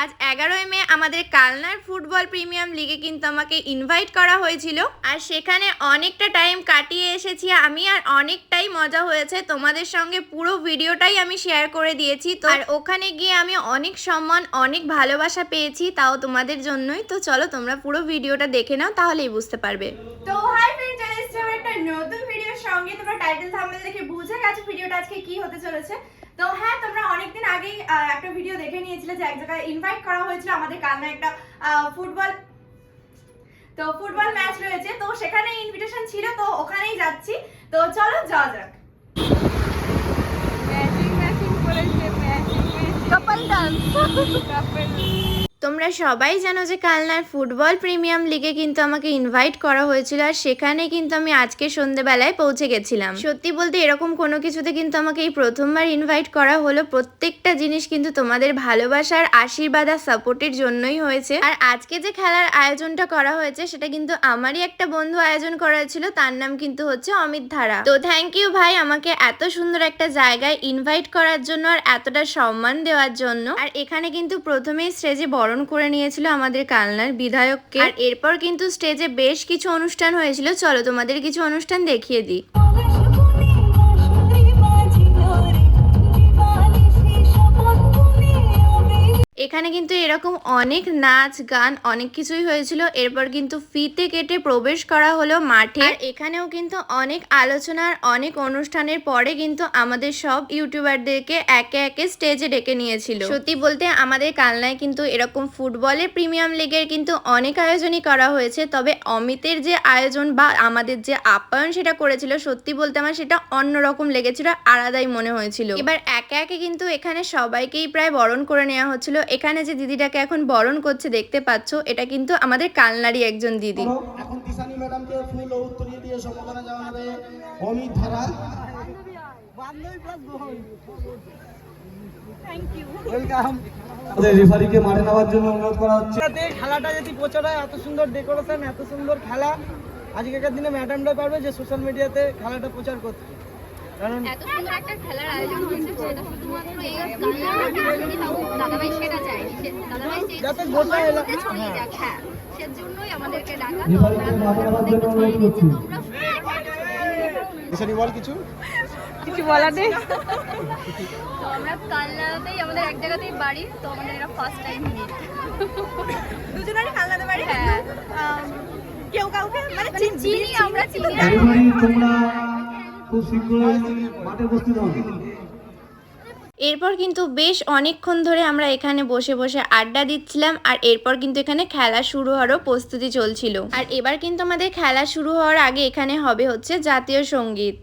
আজ এগারোই মে আমাদের কালনার ফুটবল প্রিমিয়াম লিগে কিন্তু আমাকে ইনভাইট করা হয়েছিল। আর সেখানে অনেকটা টাইম কাটিয়ে এসেছি। আমি আর অনেকটাই মজা হয়েছে। তোমাদের সঙ্গে পুরো ভিডিওটাই আমি শেয়ার করে দিয়েছি। তো আর ওখানে গিয়ে আমি অনেক সম্মান, অনেক ভালোবাসা পেয়েছি তাও তোমাদের জন্যই। তো চলো তোমরা পুরো ভিডিওটা দেখে নাও, তাহলেই বুঝতে পারবে। তো হাই ফ্রেন্ড চলে এসেছি আমার একটা নতুন ভিডিওর সঙ্গে। তোমরা টাইটেল থাম্বনেল দেখে বুঝে গেছো ভিডিওটা আজকে কি হতে চলেছে। তো হ্যাঁ তোমরা অনেকদিন আগেই একটা ভিডিও দেখে নিয়েছিলে যে এক জায়গায় ইনভাইট করা হয়েছিল আমাদের কালনা একটা ফুটবল তো ফুটবল ম্যাচ রয়েছে। তো সেখানে ইনভিটেশন ছিল তো ওখানেই যাচ্ছি। তো চলো যাওয়া যাক। তোমরা সবাই জানো যে কালনার ফুটবল প্রিমিয়াম লিগে কিন্তু আমাকে ইনভাইট করা হয়েছিল আর সেখানে কিন্তু আমি আজকে সন্ধেবেলায় পৌঁছে গেছিলাম। সত্যি বলতে এরকম কোনো কিছুতে কিন্তু আমাকে এই প্রথমবার ইনভাইট করা হলো। প্রত্যেকটা জিনিস কিন্তু তোমাদের ভালোবাসার আশীর্বাদ আর সাপোর্টের জন্যই হয়েছে। আর আজকে যে খেলার আয়োজনটা করা হয়েছে, সেটা কিন্তু আমারই একটা বন্ধু আয়োজন করা হয়েছিল তার নাম কিন্তু হচ্ছে অমিত ধারা। তো থ্যাংক ইউ ভাই আমাকে এত সুন্দর একটা জায়গায় ইনভাইট করার জন্য আর এতটা সম্মান দেওয়ার জন্য। আর এখানে কিন্তু প্রথমেই স্টেজে বরণ করে নিয়েছিল আমাদের কালনার বিধায়ককে। আর এরপর কিন্তু স্টেজে বেশ কিছু অনুষ্ঠান হয়েছিল। চলো তোমাদের কিছু অনুষ্ঠান দেখিয়ে দিই। এখানে কিন্তু এরকম অনেক নাচ গান অনেক কিছুই হয়েছিল। এরপর কিন্তু ফিতে কেটে প্রবেশ করা হলো মাঠে। আর এখানেও কিন্তু অনেক আলোচনার অনেক অনুষ্ঠানের পরে কিন্তু আমাদের সব ইউটিউবারদেরকে একে একে স্টেজে ডেকে নিয়েছিল। সত্যি বলতে আমাদের কালনায় কিন্তু এরকম ফুটবলের প্রিমিয়াম লিগের কিন্তু অনেক আয়োজনই করা হয়েছে। তবে অমিতের যে আয়োজন বা আমাদের যে আপ্যায়ন সেটা করেছিল সত্যি বলতে আমার সেটা অন্যরকম লেগেছিল আলাদাই মনে হয়েছিল। এবার একে একে কিন্তু এখানে সবাইকেই প্রায় বরণ করে নেওয়া হচ্ছিল। এখানে যে দিদিটাকে এখন বরণ করছে দেখতে পাচ্ছ এটা কিন্তু আমাদের কালনারই একজন দিদি। এখন তিসানি ম্যাডামকে ফুল উত্তরীয় দিয়ে সম্বোধনা জানাবে অমিত ধারা। আমাদের রেফারিকে মাঠে নেওয়ার জন্য অনুরোধ করা হচ্ছে। খেলাটা যদি প্রচার হয় এত সুন্দর ডেকোরেশন এত সুন্দর খেলা আজকের দিনে ম্যাডামরা পারবে যে সোশ্যাল মিডিয়াতে খেলাটা প্রচার করতে। এত সুন্দর একটা খেলার আয়োজন হয়েছে সেটা শুধুমাত্র এই দাদাভাই সেটা চায়নি। দাদাভাই চেয়েছে যাতে গোটা সবার এলাকা- মধ্যে ছড়িয়ে যাক হ্যাঁ। সেজন্যই আমাদেরকে ডাকা তো আমরা মাঠে ছড়িয়ে দিচ্ছি তোমরা বল কিছু। কিছু বলার নেই। তো আমরা কালনাতেই আমাদের এক জায়গাতেই বাড়ি তো আমাদের এটা ফার্স্ট টাইম মিট দুজনেরই কালনাতে বাড়ি হ্যাঁ। কেউ কাউকে মানে মানে চিনি আমরা চিনি তোমরা এরপর কিন্তু বেশ অনেকক্ষণ ধরে আমরা এখানে বসে বসে আড্ডা দিচ্ছিলাম, আর এরপর কিন্তু এখানে খেলা শুরু হওয়ারও প্রস্তুতি চলছিল। আর এবার কিন্তু আমাদের খেলা শুরু হওয়ার আগে এখানে হবে হচ্ছে জাতীয় সংগীত।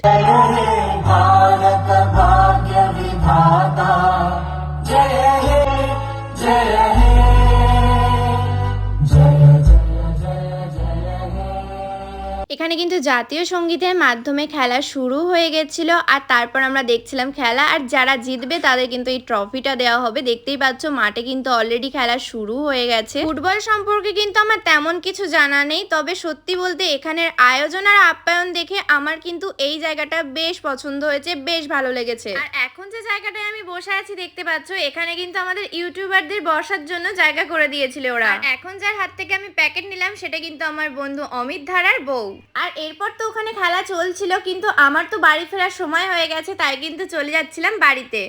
এখানে কিন্তু জাতীয় সঙ্গীতের মাধ্যমে খেলা শুরু হয়ে গেছিল আর তারপর আমরা দেখছিলাম খেলা আর যারা জিতবে তাদের কিন্তু এই ট্রফিটা দেওয়া হবে। দেখতেই পাচ্ছ মাঠে কিন্তু অলরেডি খেলা শুরু হয়ে গেছে। ফুটবল সম্পর্কে কিন্তু আমার তেমন কিছু জানা নেই, তবে সত্যি বলতে এখানের আয়োজন আর আপ্যায়ন দেখে আমার কিন্তু এই জায়গাটা বেশ পছন্দ হয়েছে, বেশ ভালো লেগেছে। আর এখন যে জায়গাটায় আমি বসে আছি দেখতে পাচ্ছ, এখানে কিন্তু আমাদের ইউটিউবারদের বসার জন্য জায়গা করে দিয়েছিল ওরা। এখন যার হাত থেকে আমি প্যাকেট নিলাম, সেটা কিন্তু আমার বন্ধু অমিত ধারার বউ। আর এরপর তো ওখানে খেলা চলছিল, কিন্তু আমার তো বাড়ি ফেরার সময় হয়ে গেছে, তাই কিন্তু চলে যাচ্ছিলাম বাড়িতে।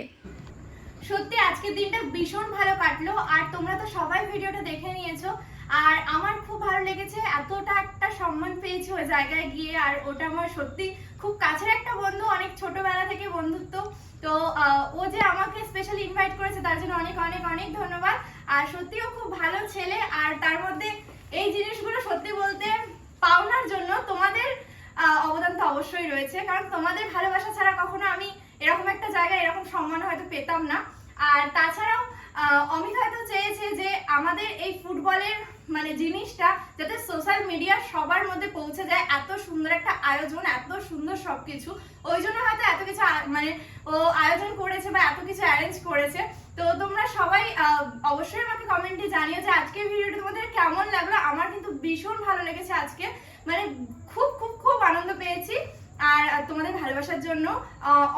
সত্যি, আজকের দিনটা ভীষণ ভালো কাটলো, আর তোমরা তো সবাই ভিডিওটা দেখে নিয়েছো, আর আমার খুব ভালো লেগেছে, এতটা একটা সম্মান পেয়েছি ওই জায়গায় গিয়ে, আর ওটা আমার সত্যি খুব কাছের একটা বন্ধু, অনেক ছোটবেলা থেকে বন্ধুত্ব, তো ও যে আমাকে স্পেশাল ইনভাইট করেছে, তার জন্য অনেক অনেক অনেক ধন্যবাদ, আর সত্যিও খুব ভালো ছেলে, আর তার মধ্যে এই জিনিসগুলো সত্যি বলতে পাওনার জন্য তোমাদের অবদান তো অবশ্যই রয়েছে। কারণ তোমাদের ভালোবাসা ছাড়া কখনো আমি এরকম একটা জায়গায় এরকম সম্মান হয়তো পেতাম না। আর তাছাড়াও অমিত হয়তো চেয়েছে যে আমাদের এই ফুটবলের মানে জিনিসটা যাতে সোশ্যাল মিডিয়ার সবার মধ্যে পৌঁছে যায়, এত সুন্দর একটা আয়োজন, এত সুন্দর সবকিছু। ওই জন্য হয়তো এত কিছু মানে ও আয়োজন করেছে বা এত কিছু অ্যারেঞ্জ করেছে। তো তোমরা সবাই অবশ্যই আমাকে কমেন্টে জানিও যে আজকের ভিডিওটা তোমাদের কেমন লাগল। আমার ভীষণ ভালো লেগেছে আজকে। মানে খুব খুব খুব আনন্দ পেয়েছি। আর তোমাদের ভালোবাসার জন্য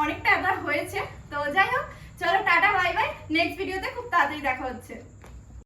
অনেকটা আবার হয়েছে। তো যাই হোক, চলো টাটা, বাই বাই। নেক্সট ভিডিওতে খুব তাড়াতাড়ি দেখা হচ্ছে।